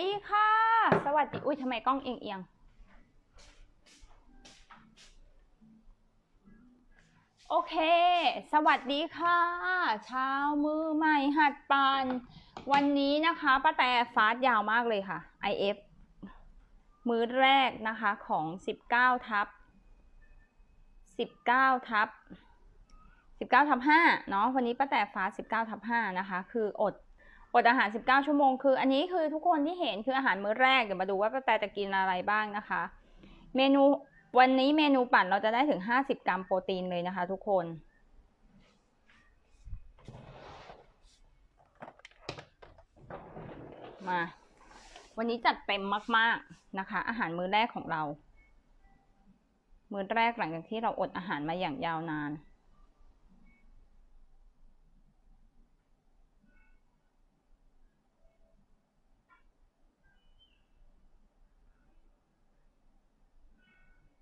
ดีค่ะ สวัสดี อุ้ยทำไมกล้องเอียงเอียงโอเค สวัสดีค่ะ เช้ามือใหม่หัดปานวันนี้นะคะป้าแต่ฟาส์ยาวมากเลยค่ะ IF มือแรกนะคะของ 19 ทับ 19 ทับ 19 ทับ5เนาะวันนี้ป้าแต่ฟ้า19 ทับ5นะคะ คืออด อดอาหาร 19 ชั่วโมง คืออันนี้คือทุกคนที่เห็นคืออาหารมื้อแรก เดี๋ยวมาดูว่าป้าแต่จะกินอะไรบ้างนะคะ เมนูวันนี้เมนูปั่นเราจะได้ถึง 50 กรัมโปรตีนเลยนะคะ ทุกคนมา วันนี้จัดเต็มมาก ๆนะคะ อาหารมื้อแรกของเรา มื้อแรกหลังจากที่เราอดอาหารมาอย่างยาวนาน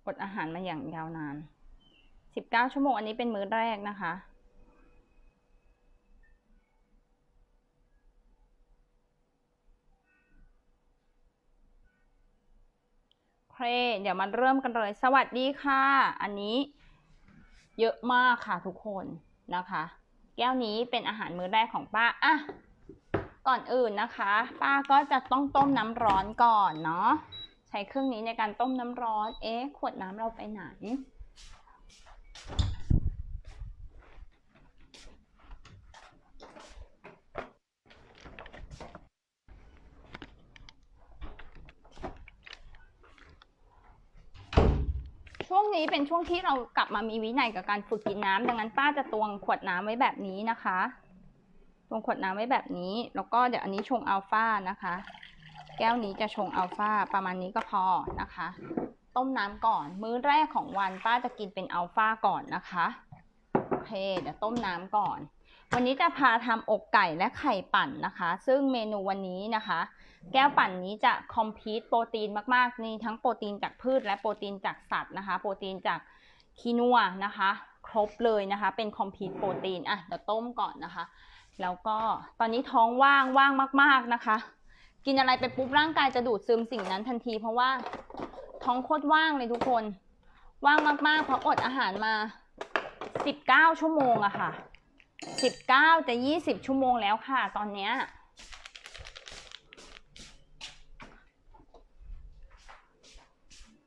อ ดอาหารมาอย่างยาวนาน 19 ชั่วโมงอันนี้เป็นมื้อแรกนะคะ เคเดี๋ยวมาเริ่มกันเลย สวัสดีค่ะ อันนี้เยอะมากค่ะทุกคนนะคะ แก้วนี้เป็นอาหารมื้อแรกของป้าอะก่อนอื่นนะคะ ป้าก็จะต้องต้มน้ำร้อนก่อนเนาะ ใช้เครื่องนี้ในการต้มน้ำร้อน เอ๊ะ ขวดน้ำเราไปไหน ช่วงนี้เป็นช่วงที่เรากลับมามีวินัยกับการฝึกกินน้ำดังนั้นป้าจะตวงขวดน้ำไว้แบบนี้นะคะ ตวงขวดน้ำไว้แบบนี้ แล้วก็เดี๋ยวอันนี้ชงอัลฟานะคะ แก้วนี้จะชงอัลฟาประมาณนี้ก็พอนะคะ ต้มน้ำก่อน มื้อแรกของวันป้าจะกินเป็นอัลฟาก่อนนะคะโอเคเดี๋ยวต้มน้ำก่อน วันนี้จะพาทำอกไก่และไข่ปั่นนะคะ ซึ่งเมนูวันนี้นะคะ แก้วปั่นนี้จะคอมพลีทโปรตีนมากๆมีทั้งโปรตีนจากพืชและโปรตีนจากสัตว์นะคะ โปรตีนจากคีนัวนะคะ ครบเลยนะคะ เป็นคอมพลีทโปรตีนอะเดี๋ยวต้มก่อนนะคะ แล้วก็ตอนนี้ท้องว่างว่างมาก ๆนะคะ กินอะไรไปปุ๊บร่างกายจะดูดซึมสิ่งนั้นทันที เพราะว่าท้องโคตรว่างเลยทุกคน ว่างมากๆ เพราะอดอาหารมา 19 ชั่วโมงอะค่ะ 19จะ20 ชั่วโมงแล้วค่ะ ตอนเนี้ย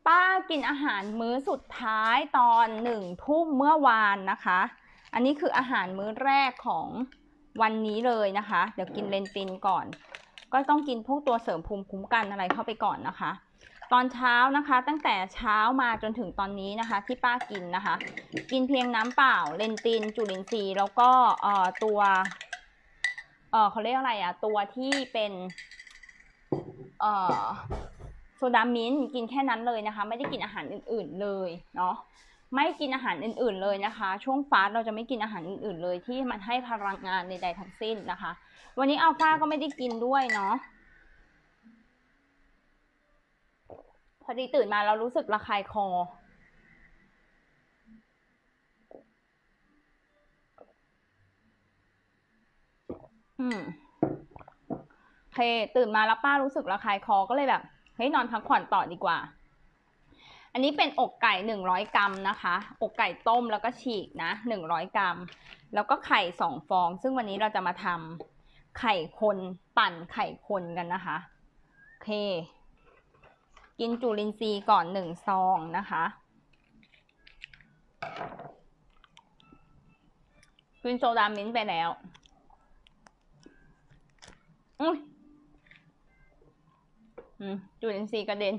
ป้ากินอาหารมื้อสุดท้ายตอนหนึ่งทุ่มเมื่อวานนะคะ อันนี้คืออาหารมื้อแรกของวันนี้เลยนะคะ เดี๋ยวกินเลนตินก่อน ก็ต้องกินพวกตัวเสริมภูมิคุ้มกันอะไรเข้าไปก่อนนะคะ ตอนเช้านะคะตั้งแต่เช้ามาจนถึงตอนนี้นะคะ ที่ป้ากินนะคะ กินเพียงน้ำเปล่าเลนติน จุลินทรีย์แล้วก็เอ่อตัวเอ่อเขาเรียกอะไรอะตัวที่เป็นเอ่อโซดามิ้นท์กินแค่นั้นเลยนะคะ ไม่ได้กินอาหารอื่น ๆเลยเนาะ ไม่กินอาหารอื่นๆเลยนะคะ ช่วงฟาสต์เราจะไม่กินอาหารอื่นๆเลยที่มันให้พลังงานใดๆทั้งสิ้นนะคะ วันนี้อัลฟาก็ไม่ได้กินด้วยเนาะพอดีตื่นมาเรารู้สึกระคายคอ อืมโอเค ตื่นมาแล้วป้ารู้สึกระคายคอก็เลยแบบ เฮ้ยนอนพักผ่อนต่อดีกว่า อันนี้เป็นอกไก่หนึ่งร้อยกรัมนะคะ อกไก่ต้มแล้วก็ฉีกนะหนึ่งร้อยกรัม แล้วก็ไข่สองฟอง ซึ่งวันนี้เราจะมาทำไข่คนปั่นไข่คนกันนะคะ โอเค กินจุลินทรีย์ก่อนหนึ่งซองนะคะกินโซดามิ้นไปแล้วอุ้ยอืมจุลินทรีย์กระเด็น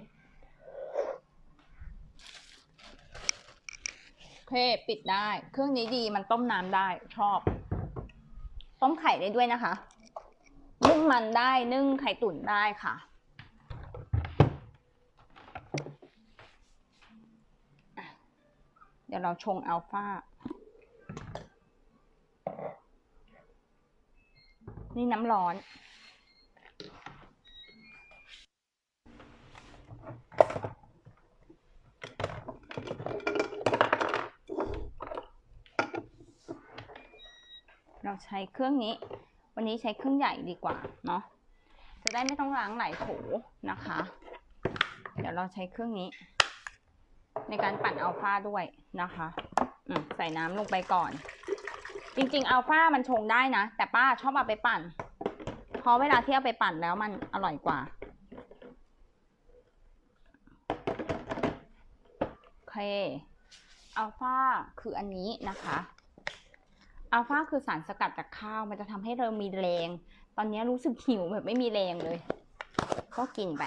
โอ เคปิดได้ เครื่องนี้ดีมันต้มน้ำได้ชอบ ต้มไข่ได้ด้วยนะคะ นึ่งมันได้นึ่งไข่ตุ๋นได้ค่ะเดี๋ยวเราชงอัลฟานี่น้ำร้อน ใช้เครื่องนี้ วันนี้ใช้เครื่องใหญ่ดีกว่าเนาะจะได้ไม่ต้องล้างหลายโถนะคะ เดี๋ยวเราใช้เครื่องนี้ ในการปั่นอัลฟาด้วยนะคะใส่น้ำลงไปก่อน จริงๆอัลฟามันชงได้นะ แต่ป้าชอบเอาไปปั่นเพราะเวลาที่เอาไปปั่นแล้วมันอร่อยกว่าโอเคอัลฟาคืออันนี้นะคะ อัลฟาคือสารสกัดจากข้าวมันจะทำให้เรามีแรง ตอนนี้รู้สึกหิวแบบไม่มีแรงเลย ก็กินไป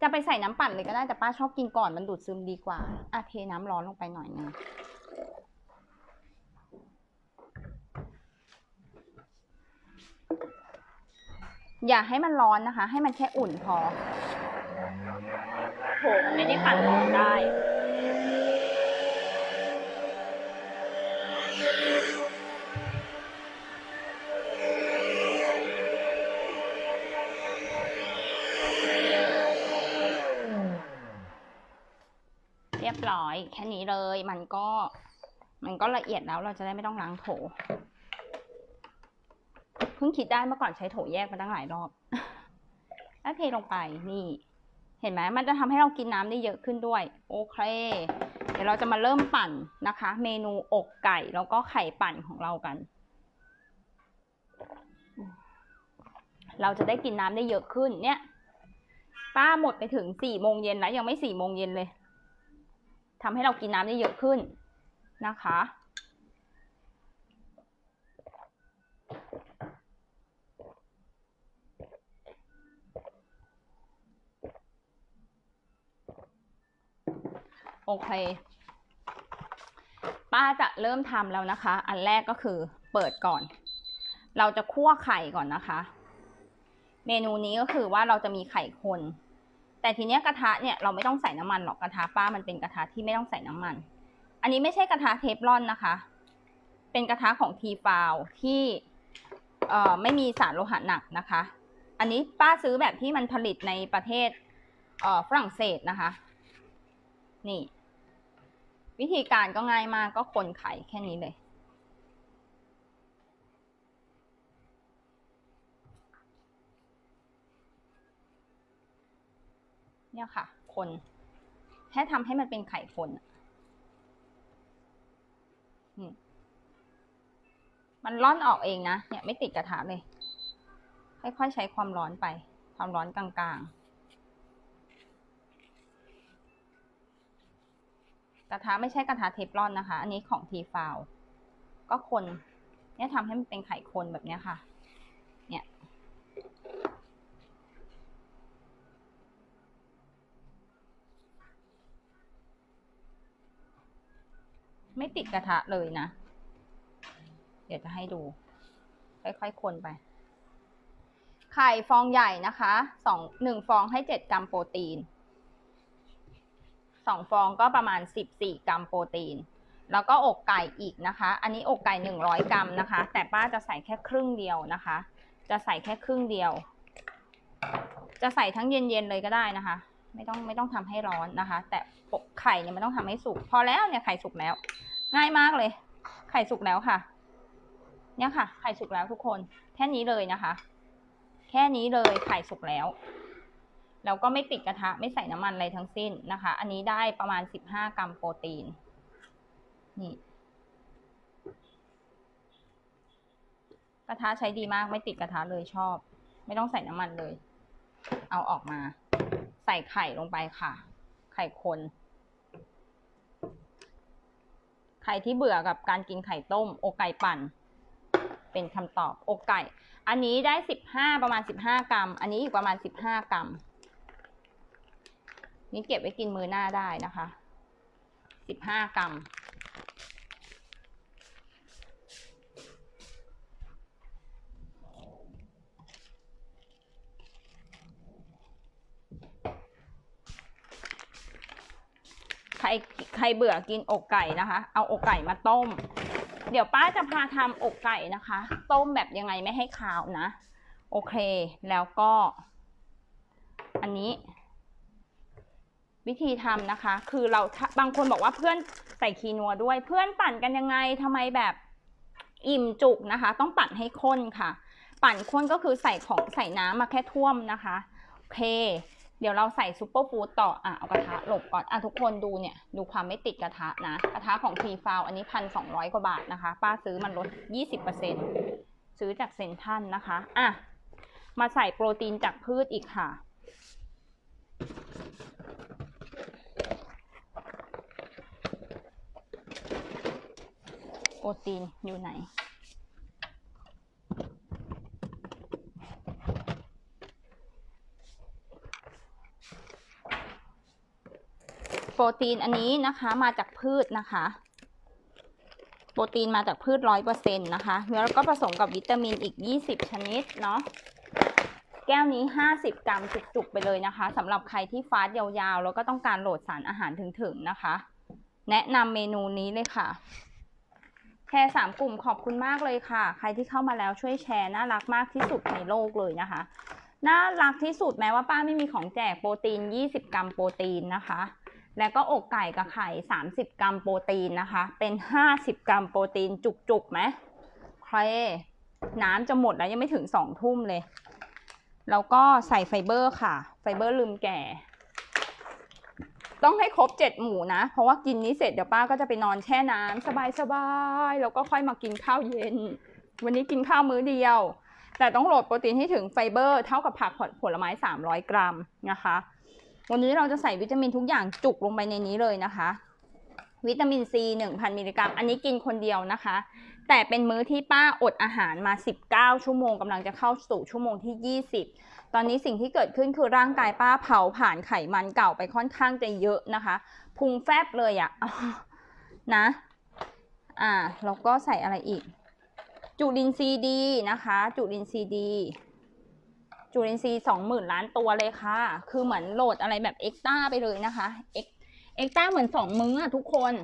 จะไปใส่น้ำปั่นเลยก็ได้แต่ป้าชอบกินก่อนมันดูดซึมดีกว่าอะเทน้ำร้อนลงไปหน่อยนึงอย่าให้มันร้อนนะคะ ให้มันแค่อุ่นพอโถมันไม่ได้ปั่นร้อนได้ เรียบร้อยแค่นี้เลยมันก็มันก็ละเอียดแล้วเราจะได้ไม่ต้องล้างโถเพิ่งคิดได้เมื่อก่อนใช้โถแยกมาตั้งหลายรอบแล้วเทลงไปนี่ เห็นไหมมันจะทำให้เรากินน้ำได้เยอะขึ้นด้วย โอเค เดี๋ยวเราจะมาเริ่มปั่นนะคะ เมนูอกไก่แล้วก็ไข่ปั่นของเรากัน เราจะได้กินน้ำได้เยอะขึ้นเนี่ย ป้าหมดไปถึงสี่โมงเย็นแล้วยังไม่สี่โมงเย็นเลยทำให้เรากินน้ำได้เยอะขึ้นนะคะ โอเค ป้าจะเริ่มทำแล้วนะคะ อันแรกก็คือเปิดก่อน เราจะคั่วไข่ก่อนนะคะ เมนูนี้ก็คือว่าเราจะมีไข่คน แต่ทีเนี้ยกระทะเนี่ยเราไม่ต้องใส่น้ำมันหรอกกระทะป้ามันเป็นกระทะที่ไม่ต้องใส่น้ำมัน อันนี้ไม่ใช่กระทะเทฟลอนนะคะ เป็นกระทะของทีฟาวที่เอ่อไม่มีสารโลหะหนักนะคะ อันนี้ป้าซื้อแบบที่มันผลิตในประเทศเอ่อฝรั่งเศสนะคะ นี่ วิธีการก็ง่ายมากก็คนไข่แค่นี้เลย เนี่ยค่ะ คนแค่ทำให้มันเป็นไข่คนมมันร่อนออกเองนะ เนี่ยไม่ติดกระทะเลย ค่อยๆใช้ความร้อนไป ความร้อนกลางๆ ระทะไม่ใช่กระทะเทฟลอนนะคะ อันนี้ของทีฟาวก็คนเนี่ยทำให้มันเป็นไข่คนแบบเนี้ยค่ะ เนี่ยไม่ติดกระทะเลยนะ เดี๋ยวจะให้ดู ค่อยๆคนไป ไข่ฟองใหญ่นะคะสองหนึ่งฟองให้เจ็ดกรัมโปรตีน สองฟองก็ประมาณสิบสี่กรัมโปรตีน แล้วก็อกไก่อีกนะคะ อันนี้อกไก่หนึ่งร้อยกรัมนะคะ แต่ป้าจะใส่แค่ครึ่งเดียวนะคะ จะใส่แค่ครึ่งเดียว จะใส่ทั้งเย็นๆเลยก็ได้นะคะ ไม่ต้องไม่ต้องทำให้ร้อนนะคะ แต่ปกไข่เนี่ยมันต้องทำให้สุก พอแล้วเนี่ยไข่สุกแล้ว ง่ายมากเลย ไข่สุกแล้วค่ะ เนี่ยค่ะ ไข่สุกแล้วทุกคน แค่นี้เลยนะคะ แค่นี้เลยไข่สุกแล้ว แล้วก็ไม่ปิดกระทะไม่ใส่น้ำมันอะไรทั้งสิ้นนะคะ อันนี้ได้ประมาณสิบห้ากรัมโปรตีน นี่ กระทะใช้ดีมากไม่ติดกระทะเลยชอบ ไม่ต้องใส่น้ำมันเลย เอาออกมา ใส่ไข่ลงไปค่ะ ไข่คนใครที่เบื่อกับการกินไข่ต้มอกไก่ปั่น เป็นคำตอบอกไก่ อันนี้ได้สิบห้าประมาณสิบห้ากรัม อันนี้อีกประมาณสิบห้ากรัม นี่เก็บไว้กินมือหน้าได้นะคะสิบห้ากรัม ใครใครเบื่อกินอกไก่นะคะ เอาอกไก่มาต้ม เดี๋ยวป้าจะพาทำอกไก่นะคะ ต้มแบบยังไงไม่ให้คาวนะ โอเค แล้วก็ อันนี้ วิธีทำนะคะ คือเราบางคนบอกว่าเพื่อนใส่คีนัวด้วย เพื่อนปั่นกันยังไงทำไมแบบอิ่มจุกนะคะ ต้องปั่นให้ข้นค่ะ ปั่นข้นก็คือใส่ของใส่น้ำมาแค่ท่วมนะคะโอเค เดี๋ยวเราใส่ซูเปอร์ฟู้ดต่ออะเอากระทะหลบก่อนอะทุกคนดูเนี่ย ดูความไม่ติดกระทะนะ กระทะของทีฟาวอันนี้พันสองร้อยกว่าบาทนะคะ ป้าซื้อมันลดยี่สิบเปอร์เซ็นซื้อจากเซนทันนะคะอะมาใส่โปรตีนจากพืชอีกค่ะ ปรตีนอยู่ไหน โปรตีนอันนี้นะคะมาจากพืชนะคะ โปรตีนมาจากพืชร้อยเปอร์เซ็นต์นะคะ แล้วก็ผสมกับวิตามินอีกยี่สิบชนิดเนาะแก้วนี้ห้าสิบกรัมจุกๆไปเลยนะคะสำหรับใครที่ฟาสต์ยาวๆ แล้วก็ต้องการโหลดสารอาหารถึงๆนะคะ แนะนำเมนูนี้เลยค่ะ แชร์สามกลุ่มขอบคุณมากเลยค่ะ ใครที่เข้ามาแล้วช่วยแชร์น่ารักมากที่สุดในโลกเลยนะคะน่ารักที่สุดแม้ว่าป้าไม่มีของแจกโปรตีน 20 กรัมโปรตีนนะคะ แล้วก็อกไก่กับไข่ 30 กรัมโปรตีนนะคะ เป็น 50 กรัมโปรตีนจุกๆไหมใครน้ำจะหมดแล้วยังไม่ถึง 2 ทุ่มเลย แล้วก็ใส่ไฟเบอร์ค่ะ ไฟเบอร์ลืมแก่ ต้องให้ครบเจ็ดหมู่นะ เพราะว่ากินนี้เสร็จเดี๋ยวป้าก็จะไปนอนแช่น้ำสบายๆ แล้วก็ค่อยมากินข้าวเย็น วันนี้กินข้าวมื้อเดียว แต่ต้องโหลดโปรตีนให้ถึงไฟเบอร์เท่ากับผักผลไม้ 300 กรัมนะคะ วันนี้เราจะใส่วิตามินทุกอย่างจุกลงไปในนี้เลยนะคะ วิตามินซี1,000 มิลลิกรัม อันนี้กินคนเดียวนะคะ แต่เป็นมื้อที่ป้าอดอาหารมา 19 ชั่วโมงกำลังจะเข้าสู่ชั่วโมงที่ 20 ตอนนี้สิ่งที่เกิดขึ้นคือร่างกายป้าเผาผ่านไขมันเก่าไปค่อนข้างจะเยอะนะคะพุงแฟบเลยอะนะ อ่าแล้วก็ใส่อะไรอีก จุลินทรีย์ดีนะคะ จุลินทรีย์ดี จุลินทรีย์สองหมื่นล้านตัวเลยค่ะ คือเหมือนโหลดอะไรแบบเอ็กต้าไปเลยนะคะเอ็กเอ็กต้าเหมือนสองมื้ออะทุกคน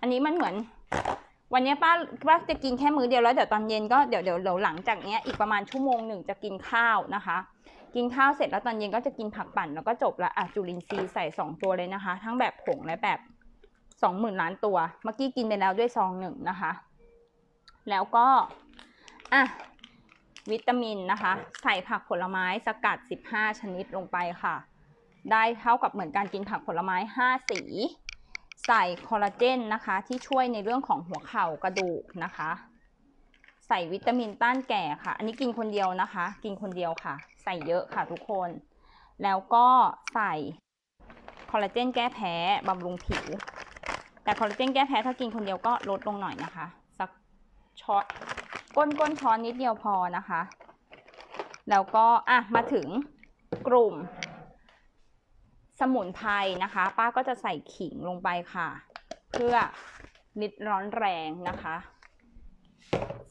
อันนี้มันเหมือน วันนี้ป้าป้าจะกินแค่มื้อเดียวแล้วเดี๋ยวตอนเย็นก็เดี๋ยวเดี๋ยวหลังจากเนี้ยอีกประมาณชั่วโมงหนึ่งจะกินข้าวนะคะ กินข้าวเสร็จแล้วตอนเย็นก็จะกินผักปั่นแล้วก็จบละอะจุลินทรีย์ใส่สองตัวเลยนะคะ ทั้งแบบผงและแบบสองหมื่นล้านตัว เมื่อกี้กินไปแล้วด้วยซองหนึ่งนะคะ แล้วก็อะวิตามินนะคะ ใส่ผักผลไม้สกัด 15 ชนิดลงไปค่ะ ได้เท่ากับเหมือนการกินผักผลไม้ 5 สี ใส่คอลลาเจนนะคะ ที่ช่วยในเรื่องของหัวเข่ากระดูกนะคะ ใส่วิตามินต้านแก่ค่ะ อันนี้กินคนเดียวนะคะ กินคนเดียวค่ะ ใส่เยอะค่ะทุกคน แล้วก็ใส่คอลลาเจนแก้แพ้บำรุงผิว แต่คอลลาเจนแก้แพ้ถ้ากินคนเดียวก็ลดลงหน่อยนะคะ สักช้อนก้นก้นช้อนนิดเดียวพอนะคะ แล้วก็อะมาถึงกลุ่ม สมุนไพรนะคะ ป้าก็จะใส่ขิงลงไปค่ะ เพื่อลิดร้อนแรงนะคะ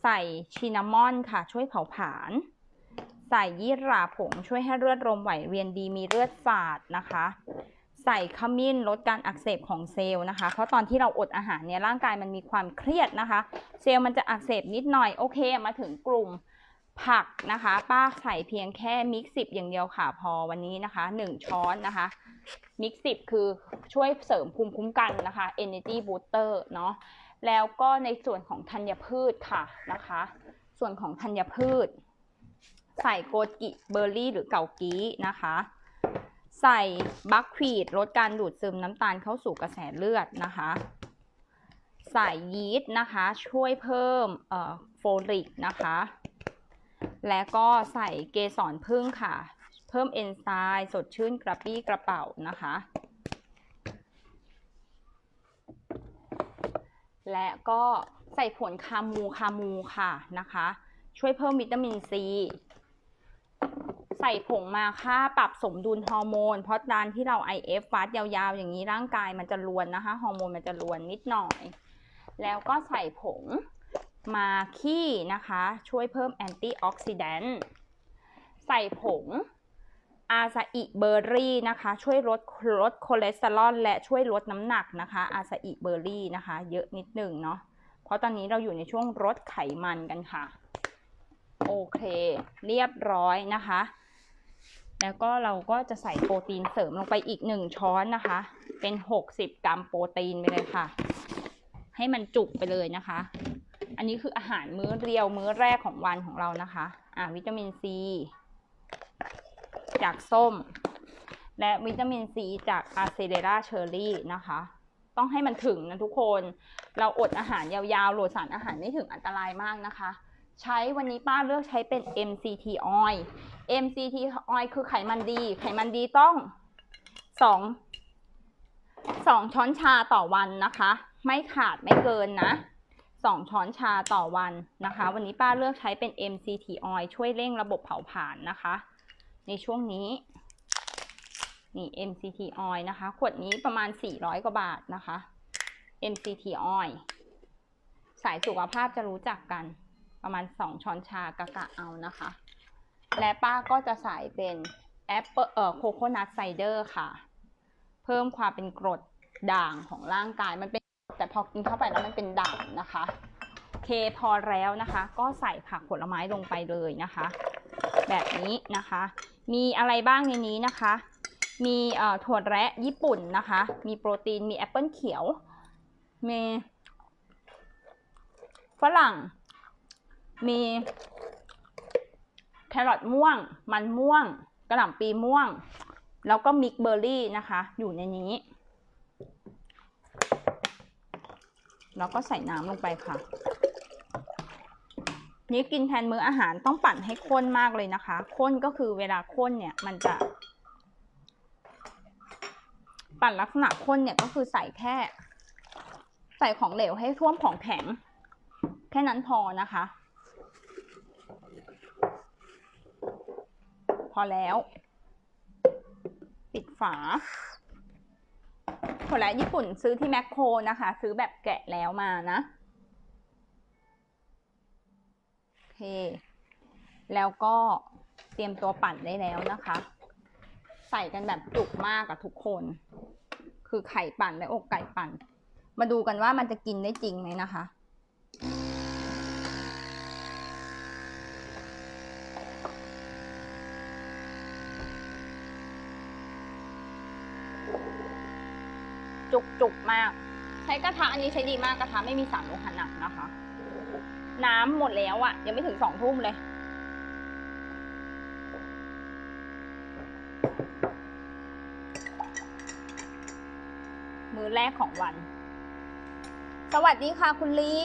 ใส่ชินามอนค่ะ ช่วยเผาผลาญใส่ยี่หร่าผงช่วยให้เลือดลมไหลเวียนดีมีเลือดฝาดนะคะ ใส่ขมิ้นลดการอักเสบของเซลล์นะคะ เพราะตอนที่เราอดอาหารเนี่ยร่างกายมันมีความเครียดนะคะ เซลล์มันจะอักเสบนิดหน่อยโอเค มาถึงกลุ่มผักนะคะ ป้าใส่เพียงแค่มิกซ์สิบอย่างเดียวค่ะพอวันนี้นะคะหนึ่งช้อนนะคะ มิกซิบคือช่วยเสริมภูมิคุ้มกันนะคะ Energy Booster เนาะแล้วก็ในส่วนของธัญพืชค่ะนะคะ ส่วนของธัญพืช ใส่โกจิเบอร์รี่หรือเกากีนะคะ ใส่บัควีดลดการดูดซึมน้ำตาลเข้าสู่กระแสเลือดนะคะ ใส่ยีสต์นะคะ ช่วยเพิ่มเอ่อโฟลิกนะคะ และก็ใส่เกสรพึ่งค่ะ เพิ่มเอนไซม์สดชื่นกระปี้กระเป๋านะคะ และก็ใส่ผลคามูคามูค่ะนะคะ ช่วยเพิ่มวิตามินซีใส่ผงมาค่าปรับสมดุลฮอร์โมน เพราะดานที่เรา IF ฟาสยาวๆ อย่างนี้ร่างกายมันจะรวนนะคะ ฮอร์โมนมันจะรวนนิดหน่อย แล้วก็ใส่ผงมาขี้นะคะ ช่วยเพิ่มแอนตี้ออกซิแดนต์ใส่ผง อาซาอิเบอร์รี่นะคะ ช่วยลดลดคอเลสเตอรอลและช่วยลดน้ำหนักนะคะ อาซาอิเบอร์รี่นะคะ เยอะนิดหนึ่งเนาะเพราะตอนนี้เราอยู่ในช่วงลดไขมันกันค่ะ โอเค เรียบร้อยนะคะ แล้วก็เราก็จะใส่โปรตีนเสริมลงไปอีกหนึ่งช้อนนะคะ เป็น 60 กรัมโปรตีนไปเลยค่ะ ให้มันจุกไปเลยนะคะ อันนี้คืออาหารมื้อเรียวมื้อแรกของวันของเรานะคะ อ่าวิตามินซี จากส้ม และวิตามินซีจากอาเซเดราเชอร์รี่นะคะ ต้องให้มันถึงนะทุกคน เราอดอาหารยาวๆโหลดสารอาหารไม่ถึงอันตรายมากนะคะ ใช้วันนี้ป้าเลือกใช้เป็น MCT oil MCT oil คือไขมันดี ไขมันดีต้องสองสองช้อนชาต่อวันนะคะ ไม่ขาดไม่เกินนะสองช้อนชาต่อวันนะคะ วันนี้ป้าเลือกใช้เป็น MCT oil ช่วยเร่งระบบเผาผลาญนะคะ ในช่วงนี้ นี่ MCT oil นะคะ ขวดนี้ประมาณ 400 กว่าบาทนะคะ MCT oil สายสุขภาพจะรู้จักกัน ประมาณ 2 ช้อนชากะกะเอานะคะ และป้าก็จะใส่เป็นแอปเปิลเอ่อโคโคนัทไซเดอร์ค่ะ เพิ่มความเป็นกรดด่างของร่างกายมันเป็นแต่พอกินเข้าไปแล้วมันเป็นด่างนะคะ เคพอแล้วนะคะ ก็ใส่ผักผลไม้ลงไปเลยนะคะ แบบนี้นะคะ มีอะไรบ้างในนี้นะคะ มีถั่วแระญี่ปุ่นนะคะ มีโปรตีน มีแอปเปิลเขียว มีฝรั่ง มีแครอทม่วง มันม่วง กระหล่ำปีม่วง แล้วก็มิกเบอร์รี่นะคะ อยู่ในนี้ แล้วก็ใส่น้ำลงไปค่ะ นี่กินแทนมื้ออาหารต้องปั่นให้ข้นมากเลยนะคะ ข้นก็คือเวลาข้นเนี่ยมันจะ ปั่นลักษณะข้นเนี่ยก็คือใส่แค่ ใส่ของเหลวให้ท่วมของแข็ง แค่นั้นพอนะคะ พอแล้ว ปิดฝาผลไม้ญี่ปุ่นซื้อที่แมคโครนะคะ ซื้อแบบแกะแล้วมานะ เค แล้วก็เตรียมตัวปั่นได้แล้วนะคะ ใส่กันแบบจุกมากกับทุกคน คือไข่ปั่นและอกไก่ปั่น มาดูกันว่ามันจะกินได้จริงไหมนะคะจุกจุกๆมาก ใช้กระทะอันนี้ใช้ดีมากกระทะไม่มีสารโลหะหนักนะคะ น้ำหมดแล้วอะ่ะ ยังไม่ถึงสองทุ่มเลย มือแรกของวัน สวัสดีค่ะคุณลี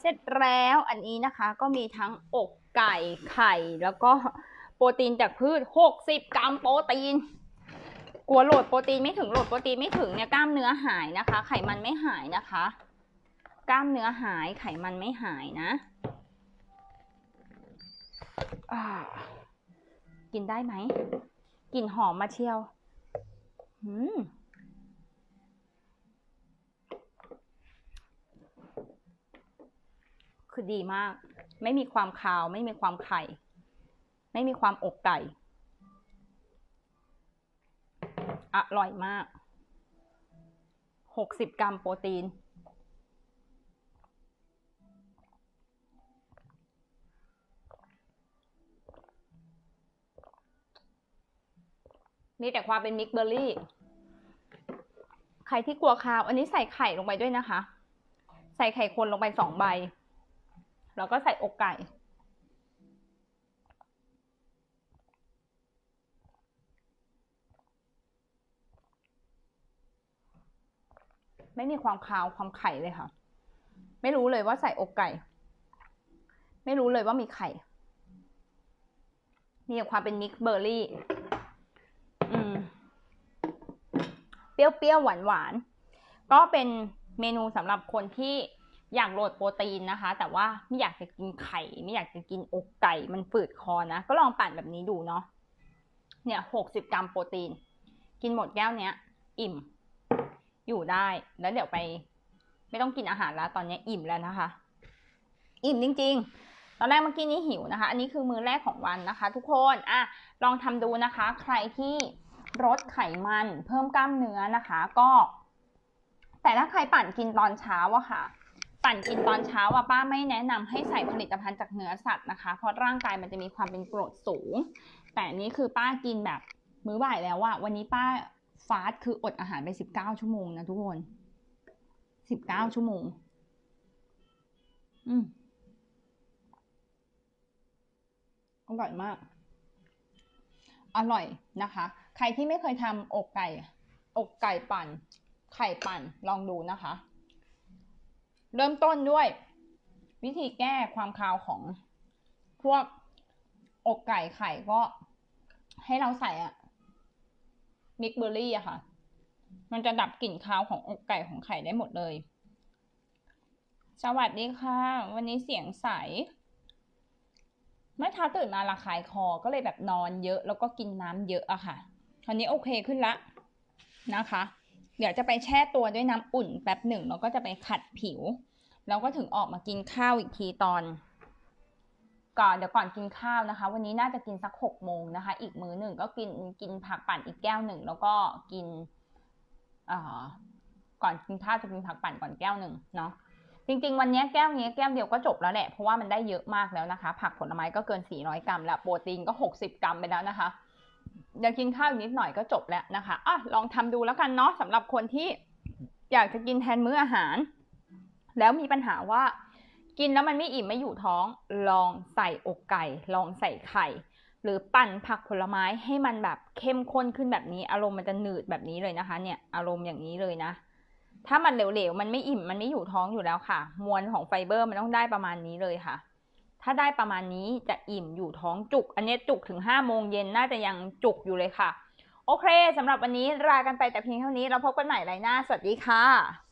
เสร็จแล้วอั นนี้นะคะ ก็มีทั้งอกไก่ไข่แล้วก็โปรตีนจากพืช 60 กรัมโปรตีน กลัวโหลดโปรตีนไม่ถึงโหลดโปรตีนไม่ถึงเนี่ยกล้ามเนื้อหายนะคะ ไขมันไม่หายนะคะ กล้ามเนื้อหายไขมันไม่หายนะอ่ากินได้ไหมกลิ่นหอมมาเชียว อืม คือดีมาก ไม่มีความคาว ไม่มีความไข่ ไม่มีความอกไก่ อร่อยมาก หกสิบกรัมโปรตีน มีแต่ความเป็นมิกเบอร์รี่ ใครที่กลัวคาว อันนี้ใส่ไข่ลงไปด้วยนะคะ ใส่ไข่คนลงไปสองใบ แล้วก็ใส่อกไก่ ไม่มีความคาวความไข่เลยค่ะ ไม่รู้เลยว่าใส่อกไก่ ไม่รู้เลยว่ามีไข่ มีความเป็นมิกเบอร์รี่ อืม เปรี้ยวๆหวานๆ ก็เป็นเมนูสำหรับคนที่ อยากโหลดโปรตีนนะคะ แต่ว่าไม่อยากจะกินไข่ ไม่อยากจะกินอกไก่มันฝืดคอนะ ก็ลองปั่นแบบนี้ดูเนาะเนี่ยหกสิบกรัมโปรตีน กินหมดแก้วเนี้ย อิ่ม อยู่ได้แล้วเดี๋ยวไป ไม่ต้องกินอาหารแล้ว ตอนนี้อิ่มแล้วนะคะ อิ่มจริง ๆ ตอนแรกเมื่อกี้นี้หิวนะคะ อันนี้คือมื้อแรกของวันนะคะ ทุกคนอะลองทำดูนะคะ ใครที่ลดไขมัน เพิ่มกล้ามเนื้อนะคะ ก็ แต่ถ้าใครปั่นกินตอนเช้าอะค่ะ ปั่นกินตอนเช้าอะป้าไม่แนะนำให้ใส่ผลิตภัณฑ์จากเนื้อสัตว์นะคะ เพราะร่างกายมันจะมีความเป็นกรดสูง แต่นี้คือป้ากินแบบมื้อบ่ายแล้วอะวันนี้ป้าฟาสต์คืออดอาหารไปสิบเก้าชั่วโมงนะทุกคนสิบเก้าชั่วโมง อืมอร่อยมาก อร่อยนะคะ ใครที่ไม่เคยทำอกไก่ อกไก่ปั่น ไข่ปั่น ลองดูนะคะ เริ่มต้นด้วย วิธีแก้ความคาวของพวกอกไก่ไข่ก็ ให้เราใส่อะมิกเบอร์รี่อะค่ะ มันจะดับกลิ่นคาวของอกไก่ของไข่ได้หมดเลย สวัสดีค่ะ วันนี้เสียงใส เมื่อเช้าตื่นมาระคายคอก็เลยแบบนอนเยอะ แล้วก็กินน้ำเยอะอะค่ะคราวนี้โอเคขึ้นละนะคะ เดี๋ยวจะไปแช่ตัวด้วยน้ำอุ่นแป๊บหนึ่งแล้วก็จะไปขัดผิว แล้วก็ถึงออกมากินข้าวอีกทีตอน ก่อนเดี๋ยวก่อนกินข้าวนะคะ วันนี้น่าจะกินสักหกโมงนะคะ อีกมื้อหนึ่งก็กินกินผักปั่นอีกแก้วหนึ่งแล้วก็กินก่อนกินข้าวจะกินผักปั่นก่อนแก้วหนึ่งเนาะจริงๆ วันนี้แก้วนี้แก้วเดียวก็จบแล้วแหละเพราะว่ามันได้เยอะมากแล้วนะคะ ผักผลไม้ก็เกิน 400 กรัมแล้วโปรตีนก็ 60 กรัมไปแล้วนะคะ ยวกินข้าวอีกนิดหน่อยก็จบแล้วนะคะอะลองทำดูแล้วกันเนาะสำหรับคนที่อยากจะกินแทนมื้ออาหาร แล้วมีปัญหาว่า กินแล้วมันไม่อิ่มไม่อยู่ท้อง ลองใส่อกไก่ ลองใส่ไข่ หรือปั่นผักผลไม้ให้มันแบบเข้มข้นขึ้นแบบนี้ อารมณ์มันจะหนืดแบบนี้เลยนะคะ เนี่ยอารมณ์อย่างนี้เลยนะถ้ามันเหลวๆ มันไม่อิ่ม มันไม่อยู่ท้องอยู่แล้วค่ะ มวลของไฟเบอร์มันต้องได้ประมาณนี้เลยค่ะ ถ้าได้ประมาณนี้จะอิ่มอยู่ท้องจุก อันนี้จุกถึง5โมงเย็นน่าจะยังจุกอยู่เลยค่ะ โอเคสำหรับวันนี้ลากันไปแต่เพียงเท่านี้เราพบกันใหม่ไรหน้า สวัสดีค่ะ